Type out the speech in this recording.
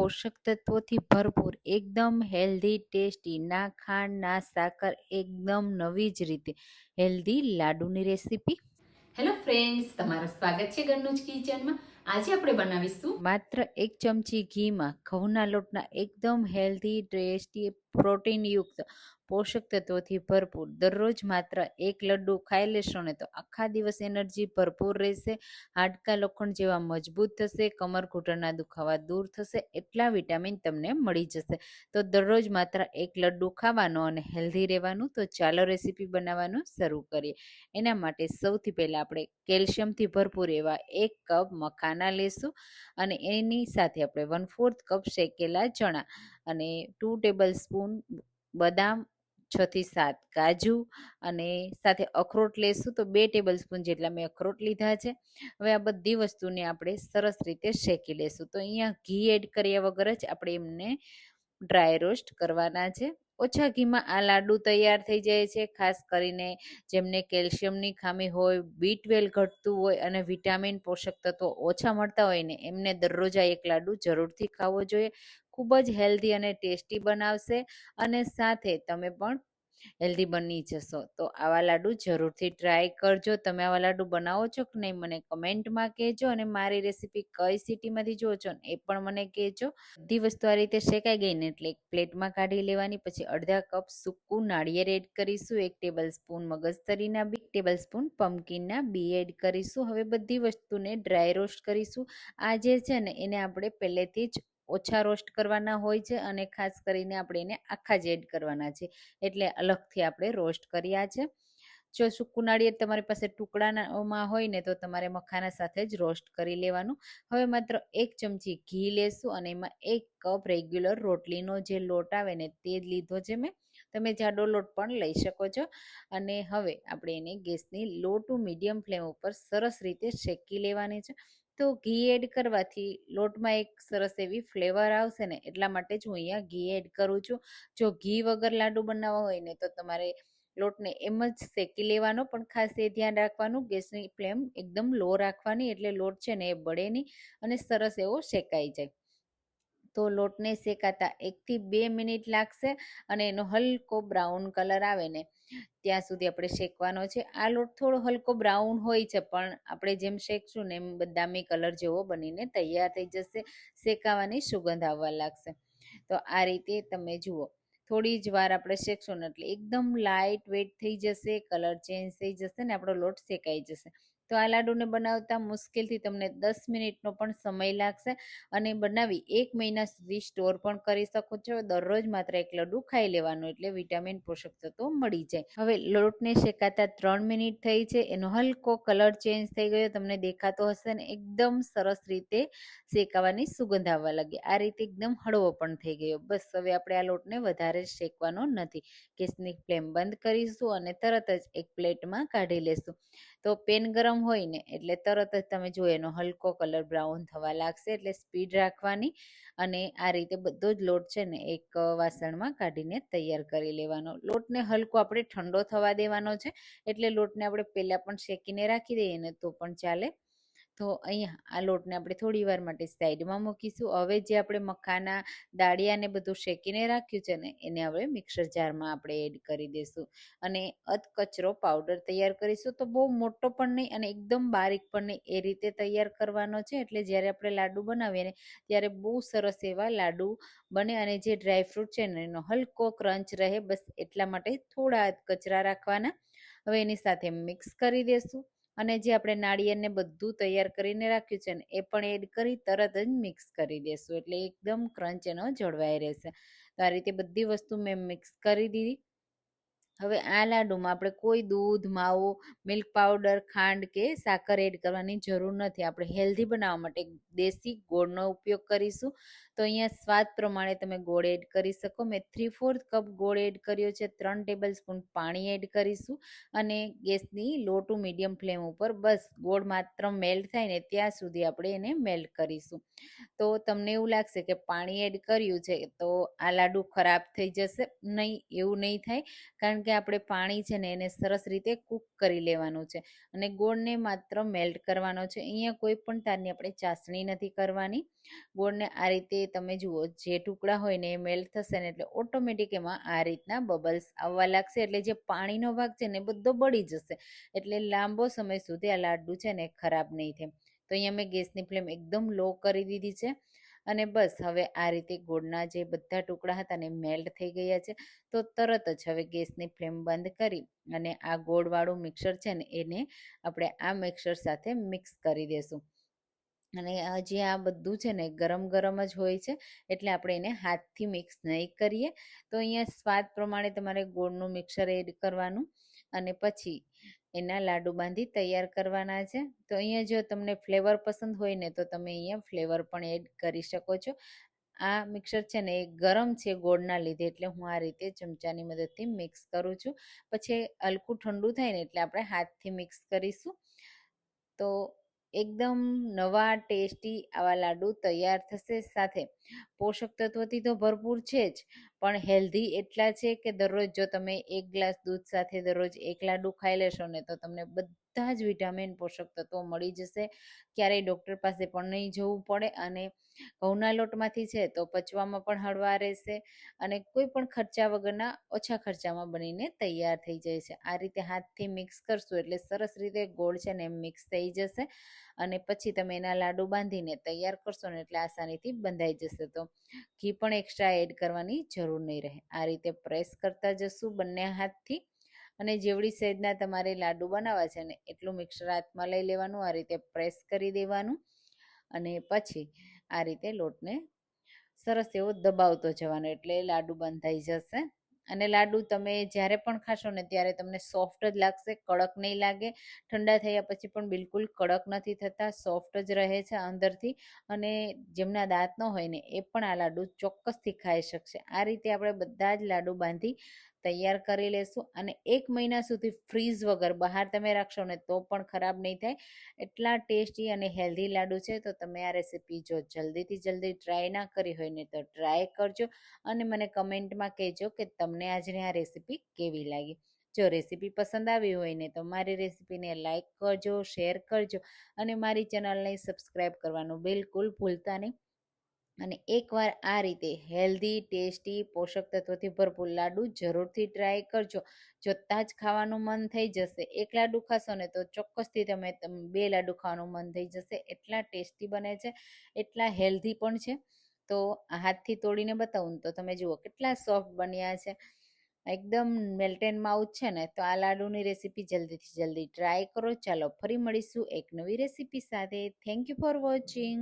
પોષક તત્વોથી ભરપૂર એકદમ હેલ્ધી ટેસ્ટી ના ખાંડ ના સાકર એકદમ નવી જ રીતે. હેલ્ધી લાડુની રેસીપી હેલો ફ્રેન્ડ્સ તમારું સ્વાગત છે ઘરનું જ કિચનમાં. આજે આપણે બનાવીશું માત્ર એક ચમચી ઘીમાં ઘઉંના લોટના એકદમ હેલ્ધી ટેસ્ટી પ્રોટીનયુક્ત પોષક તત્વોથી ભરપૂર. દરરોજ માત્ર એક લડ્ડુ ખાઈ લેશો ને તો આખા દિવસ એનર્જી ભરપૂર રહેશે. હાડકા લોખંડ જેવા મજબૂત થશે, કમર ઘૂંટણના દુખાવા દૂર થશે, એટલા વિટામિન તમને મળી જશે. તો દરરોજ માત્ર એક લડ્ડુ ખાવાનો અને હેલ્ધી રહેવાનું તો ચાલો રેસીપી બનાવવાનું શરૂ કરીએ. એના માટે સૌથી પહેલાં આપણે કેલ્શિયમથી ભરપૂર એવા એક કપ મખાના લેશું અને એની સાથે આપણે વન ફોર્થ કપ શેકેલા ચણા અને ટુ ટેબલ સ્પૂન બદામ છ થી સાત કાજુ અને સાથે અખરોટ લેશું તો બે ટેબલ સ્પૂન જેટલા મેં અખરોટ લીધા છે. હવે આ બધી વસ્તુને આપણે સરસ રીતે શેકી લેશું. તો અહીંયા ઘી એડ કર્યા વગર જ આપણે એમને ડ્રાય રોસ્ટ કરવાના છે. ઓછા ઘીમાં આ લાડુ તૈયાર થઈ જાય છે. ખાસ કરીને જેમને કેલ્શિયમની ખામી હોય, બી ટ્વેલ ઘટતું હોય અને વિટામિન પોષક તત્વો ઓછા મળતા હોય ને એમને દરરોજ આ એક લાડુ જરૂરથી ખાવો જોઈએ. ખૂબ જ હેલ્ધી અને ટેસ્ટી બનાવશે અને સાથે તમે પણ હેલ્ધી બની જશો. તો આવા લાડુ જરૂરથી ટ્રાય કરજો. તમે આવા લાડુ બનાવો છો કે નહીં મને કમેન્ટમાં કહેજો અને મારી રેસીપી કઈ સિટીમાંથી જુઓ છો એ પણ મને કહેજો. બધી વસ્તુ આ રીતે શેકાઈ ગઈ ને એટલે એક પ્લેટમાં કાઢી લેવાની, પછી અડધા કપ સૂકું નાળિયેર એડ કરીશું, એક ટેબલ સ્પૂન મગજતરીના બી ટેબલ સ્પૂન પમ્પકિનના બી એડ કરીશું. હવે બધી વસ્તુને ડ્રાય રોસ્ટ કરીશું. આ જે છે ને એને આપણે પહેલેથી જ ઓછા રોસ્ટ કરવાના હોય છે અને ખાસ કરીને આપણે એને આખા જ એડ કરવાના છે. એટલે અલગથી આપણે રોસ્ટ કર્યા છે. જો સૂકું નાળિયેર તમારી પાસે ટુકડામાં હોય ને તો તમારે મખાના સાથે જ રોસ્ટ કરી લેવાનું. હવે માત્ર એક ચમચી ઘી લેશું અને એમાં એક કપ રેગ્યુલર રોટલીનો જે લોટ આવે ને તે જ લીધો છે મેં. તમે જાડો લોટ પણ લઈ શકો છો. અને હવે આપણે એને ગેસની લો ટુ મીડિયમ ફ્લેમ ઉપર સરસ રીતે શેકી લેવાની છે. તો ઘી એડ કરવાથી લોટમાં એક સરસ એવી ફ્લેવર આવશે ને, એટલા માટે જ હું અહીંયા ઘી એડ કરું છું. જો ઘી વગર લાડુ બનાવવા હોય ને, તો તમારે લોટને એમ જ શેકી લેવાનો, પણ ખાસ એ ધ્યાન રાખવાનું, ગેસની ફ્લેમ એકદમ લો રાખવાની, એટલે લોટ છે ને એ બળે નહીં અને સરસ એવો શેકાઈ જાય. તો લોટને શેકાતા એકથી બે મિનિટ લાગશે અને એનો હલકો બ્રાઉન કલર આવે ને ત્યાં સુધી આપણે શેકવાનો છે. આ લોટ થોડો હલકો બ્રાઉન હોય છે, પણ આપણે જેમ શેકશું ને એમ બદામી કલર જેવો બનીને તૈયાર થઈ જશે, શેકાવાની સુગંધ આવવા લાગશે. તો આ રીતે તમે જુઓ, થોડી જ વાર આપણે શેકશું ને એટલે એકદમ લાઇટ વેટ થઈ જશે, કલર ચેન્જ થઈ જશે ને આપણો લોટ શેકાઈ જશે. તો આ લાડુને બનાવતા મુશ્કેલથી તમને દસ મિનિટનો પણ સમય લાગશે અને બનાવી એક મહિના સુધી સ્ટોર પણ કરી શકો છો. દરરોજ માત્ર એક લડુ ખાઈ લેવાનું એટલે વિટામિન પોષક તત્વો મળી જાય. હવે લોટને શેકાતા ત્રણ મિનિટ થઈ છે. એનો હલકો કલર ચેન્જ થઈ ગયો. તમને દેખાતો હશે ને એકદમ સરસ રીતે શેકાવાની સુગંધ આવવા લાગી. આ રીતે એકદમ હળવો પણ થઈ ગયો. બસ હવે આપણે આ લોટને વધારે શેકવાનો નથી. ગેસની ફ્લેમ બંધ કરીશું અને તરત જ એક પ્લેટમાં કાઢી લેશું. તો પેન ગરમ હોય ને, એટલે તરત જ તમે જો એનો હલકો કલર બ્રાઉન થવા લાગશે, એટલે સ્પીડ રાખવાની અને આ રીતે બધો જ લોટ છે ને એક વાસણમાં કાઢીને તૈયાર કરી લેવાનો. લોટને હલકો આપણે ઠંડો થવા દેવાનો છે, એટલે લોટને આપણે પહેલાં પણ શેકીને રાખી દઈએ ને તો પણ ચાલે. તો અહીંયા આ લોટને આપણે થોડી વાર માટે સાઈડમાં મૂકીશું. હવે જે આપણે મખાના દાળિયાને બધું શેકીને રાખ્યું છે ને, એને હવે મિક્સર જારમાં આપણે એડ કરી દઈશું. અને અધ કચરો પાવડર તૈયાર કરીશું તો બહુ મોટો પણ નહીં અને એકદમ બારીક પણ નહીં. એ રીતે તૈયાર કરવાનો છે. એટલે જ્યારે આપણે લાડુ બનાવીએ ને, ત્યારે બહુ સરસ એવા લાડુ બને અને જે ડ્રાયફ્રૂટ છે ને, એનો હલકો ક્રંચ રહે. બસ એટલા માટે થોડા કચરા રાખવાના. હવે એની સાથે મિક્સ કરી દેશું અને જે આપણે નાળિયેરને બધું તૈયાર કરીને રાખ્યું છે ને, એ પણ એડ કરી તરત જ મિક્સ કરી દેશું. એટલે એકદમ ક્રંચ એનો જળવાઈ રહેશે. તો આ રીતે બધી વસ્તુ મેં મિક્સ કરી દીધી. હવે આ લાડુમાં આપણે કોઈ દૂધ, માવો, મિલ્ક પાવડર, ખાંડ કે સાકર એડ કરવાની જરૂર નથી. આપણે હેલ્ધી બનાવવા માટે દેશી ગોળનો ઉપયોગ કરીશું. તો અહીંયા સ્વાદ પ્રમાણે તમે ગોળ એડ કરી શકો. મેં થ્રી ફોર્થ કપ ગોળ એડ કર્યો છે. ત્રણ ટેબલ સ્પૂન પાણી એડ કરીશું અને ગેસની લો ટુ મીડિયમ ફ્લેમ ઉપર બસ ગોળ માત્ર મેલ્ટ થાય ને ત્યાં સુધી આપણે એને મેલ્ટ કરીશું. તો તમને એવું લાગશે કે પાણી એડ કર્યું છે તો આ લાડુ ખરાબ થઈ જશે. નહીં, એવું નહીં થાય. કારણ કે કે આપણે પાણી છે ને એને સરસ રીતે કૂક કરી લેવાનું છે અને ગોળને માત્ર મેલ્ટ કરવાનો છે. અહીંયા કોઈ પણ તારની આપણે ચાસણી નથી કરવાની. ગોળને આ રીતે તમે જુઓ જે ટુકડા હોય ને એ મેલ્ટ થશે ને એટલે ઓટોમેટિક એમાં આ રીતના બબલ્સ આવવા લાગશે એટલે જે પાણીનો ભાગ છે ને બધો બળી જશે એટલે લાંબો સમય સુધી આ લાડુ છે ને ખરાબ નહીં થાય. તો અહીંયા મેં ગેસની ફ્લેમ એકદમ લો કરી દીધી છે. અને બસ, હવે આ રીતે ગોળના જે બધા ટુકડા હતા ને મેલ્ટ થઈ ગયા છે, તો તરત જ હવે ગેસની ફ્લેમ બંધ કરી અને આ ગોળવાળું મિક્સર છે ને એને આપણે આ મિક્સર સાથે મિક્સ કરી દેશું. અને હજી આ બધું છે ને ગરમ ગરમ જ હોય છે, એટલે આપણે એને હાથથી મિક્સ નહીં કરીએ. તો અહીંયા સ્વાદ પ્રમાણે તમારે ગોળનું મિક્સર એડ કરવાનું અને પછી એના લાડુ બાંધી તૈયાર કરવાના છે. તો અહીંયા જો તમને ફ્લેવર પસંદ હોય ને, તો તમે અહીંયા ફ્લેવર પણ એડ કરી શકો છો. આ મિક્સર છે ને, એ ગરમ છે ગોળના લીધે, એટલે હું આ રીતે ચમચાની મદદથી મિક્સ કરું છું. પછી હલકું ઠંડુ થાય ને, એટલે આપણે હાથથી મિક્સ કરીશું. તો એકદમ નવા, ટેસ્ટી આવા લાડુ તૈયાર થશે સાથે. પોષક તત્વોથી તો ભરપૂર છે જ, પણ હેલ્ધી એટલા છે કે દરરોજ જો તમે એક ગ્લાસ દૂધ સાથે દરરોજ એક લાડુ ખાઈ લેશો ને તો તમને બધા જ વિટામિન પોષક તત્વો મળી જશે. ક્યારેય ડૉક્ટર પાસે પણ નહીં જવું પડે અને ઘઉંના લોટમાંથી છે તો પચવામાં પણ હળવા રહેશે અને કોઈ પણ ખર્ચા વગરના ઓછા ખર્ચામાં બનીને તૈયાર થઈ જાય છે. આ રીતે હાથથી મિક્સ કરશું એટલે સરસ રીતે ગોળ છે ને મિક્સ થઈ જશે અને પછી તમે એના લાડુ બાંધીને તૈયાર કરશો ને એટલે આસાનીથી બંધાઈ જશે. તો ઘી પણ એક્સ્ટ્રા એડ કરવાની જરૂર નહીં રહે. આ રીતે પ્રેસ કરતા જશું બંને હાથથી. અને જેવડી સહેજના તમારે લાડુ બનાવવા છે ને, એટલું મિક્સર હાથમાં લઈ લેવાનું, આ રીતે પ્રેસ કરી દેવાનું અને પછી આ રીતે લોટને સરસ એવો દબાવતો જવાનો, એટલે લાડુ બંધાઈ જશે. અને લાડુ તમે જ્યારે પણ ખાશો ને, ત્યારે તમને સોફ્ટ જ લાગશે, કડક નહીં લાગે. ઠંડા થયા પછી પણ બિલકુલ કડક નથી થતા સોફ્ટ જ રહે છે અંદરથી. અને જેમના દાંત ન હોય ને, એ પણ આ લાડુ ચોક્કસથી ખાઈ શકશે. આ રીતે આપણે બધા જ લાડુ બાંધી તૈયાર કરી લેશું અને એક મહિના સુધી ફ્રીઝ વગર બહાર તમે રાખશો ને તો પણ ખરાબ નહીં થાય. એટલા ટેસ્ટી અને હેલ્ધી લાડુ છે, તો તમે આ રેસીપી જો જલ્દીથી જલ્દી ટ્રાય ના કરી હોય ને તો ટ્રાય કરજો અને મને કમેન્ટમાં કહેજો કે તમને આજની આ રેસીપી કેવી લાગી. જો રેસીપી પસંદ આવી હોય ને તો મારી રેસીપીને લાઇક કરજો શેર કરજો અને મારી ચેનલને સબસ્ક્રાઈબ કરવાનું બિલકુલ ભૂલતા નહીં. અને એકવાર આ રીતે હેલ્ધી ટેસ્ટી પોષક તત્વોથી ભરપૂર લાડુ જરૂરથી ટ્રાય કરજો. જોતાં જ ખાવાનું મન થઈ જશે. એક લાડુ ખાશો ને તો ચોક્કસથી તમે બે લાડુ ખાવાનું મન થઈ જશે. એટલા ટેસ્ટી બને છે, એટલા હેલ્ધી પણ છે. તો હાથથી તોડીને બતાવું તો તમે જુઓ કેટલા સોફ્ટ બન્યા છે. એકદમ મેલ્ટ એન્ડ માઉથ છે ને તો આ લાડુની રેસીપી જલ્દીથી જલ્દી ટ્રાય કરો. ચાલો ફરી મળીશું એક નવી રેસીપી સાથે. Thank you for watching